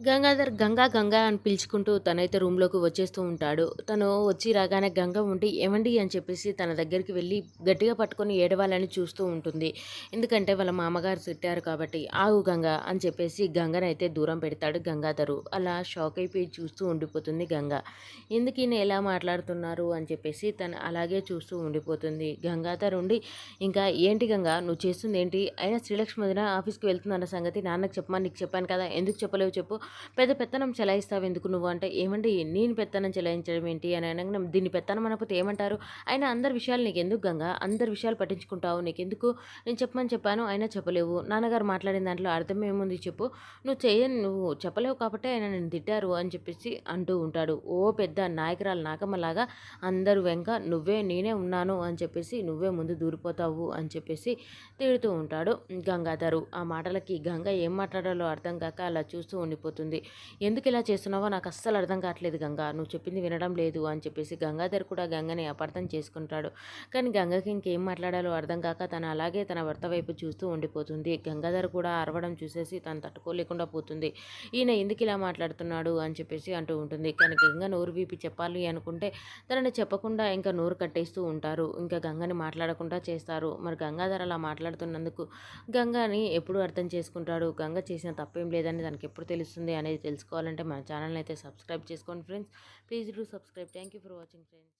గంగాధర్ గంగా గంగా అని పిలుచుకుంటూ తనైతే రూమ్లోకి వచ్చేస్తూ ఉంటాడు. తను వచ్చి రాగానే గంగ ఉండి ఏమండి? అని చెప్పేసి తన దగ్గరికి వెళ్ళి గట్టిగా పట్టుకొని ఏడవాలని చూస్తూ ఉంటుంది. ఎందుకంటే వాళ్ళ మామగారు తిట్టారు కాబట్టి ఆగు గంగ అని చెప్పేసి గంగనైతే దూరం పెడతాడు గంగాధరు. అలా షాక్ అయిపోయి చూస్తూ ఉండిపోతుంది గంగ. ఎందుకు ఈయన ఎలా మాట్లాడుతున్నారు? అని చెప్పేసి తను అలాగే చూస్తూ ఉండిపోతుంది. గంగాధర్ ఉండి ఇంకా ఏంటి గంగ నువ్వు చేస్తుంది ఏంటి అయినా శ్రీలక్ష్మి వదిన ఆఫీస్కి వెళ్తుందన్న సంగతి నాన్నకు చెప్పమని నీకు చెప్పాను కదా ఎందుకు చెప్పలేవు చెప్పు. పెద్ద పెత్తనం చెలాయిస్తావు ఎందుకు నువ్వు? అంటే ఏమండి నేను పెత్తనం చెలాయించడం ఏంటి? అని అనగా దీన్ని పెత్తనం అనకపోతే ఏమంటారు? అయినా అందరి విషయాలు నీకు ఎందుకు గంగా? అందరి విషయాలు పట్టించుకుంటావు నీకెందుకు? నేను చెప్పమని చెప్పాను అయినా చెప్పలేవు. నాన్నగారు మాట్లాడిన దాంట్లో అర్థం ఏముంది చెప్పు. నువ్వు చేయని నువ్వు చెప్పలేవు కాబట్టి ఆయన నేను తిట్టారు అని చెప్పేసి అంటూ ఉంటాడు. ఓ పెద్ద నాయకురాలు నాకమ్మలాగా అందరూ వెంక నువ్వే నేనే ఉన్నాను అని చెప్పేసి నువ్వే ముందు దూరిపోతావు అని చెప్పేసి తిడుతూ ఉంటాడు గంగాధరు. ఆ మాటలకి గంగ ఏం మాట్లాడాలో అర్థం కాక అలా చూస్తూ ఉండిపోతుంది ఎందుకు ఇలా చేస్తున్నావో నాకు అస్సలు అర్థం కావట్లేదు గంగా. నువ్వు చెప్పింది వినడం లేదు అని చెప్పేసి గంగాధర్ కూడా గంగని అపార్థం చేసుకుంటాడు. కానీ గంగకి ఇంకేం మాట్లాడాలో అర్థం కాక తను అలాగే తన భర్త వైపు చూస్తూ ఉండిపోతుంది. గంగాధర్ కూడా అరవడం చూసేసి తను తట్టుకోలేకుండా పోతుంది. ఈయన ఎందుకు ఇలా మాట్లాడుతున్నాడు అని చెప్పేసి అంటూ ఉంటుంది. కానీ గంగ నోరు వీపి చెప్పాలి అనుకుంటే తనని చెప్పకుండా ఇంకా నోరు కట్టేస్తూ ఉంటారు. ఇంకా గంగని మాట్లాడకుండా చేస్తారు. మరి గంగాధర్ అలా మాట్లాడుతున్నందుకు గంగని ఎప్పుడు అర్థం చేసుకుంటాడు. గంగ చేసిన తప్పేం లేదని తనకి ఎప్పుడు తెలుస్తుంది? అనేది తెలుసుకోవాలంటే మన ఛానల్ని అయితే సబ్స్క్రైబ్ చేసుకోండి friends. Please do subscribe. Thank you for watching friends.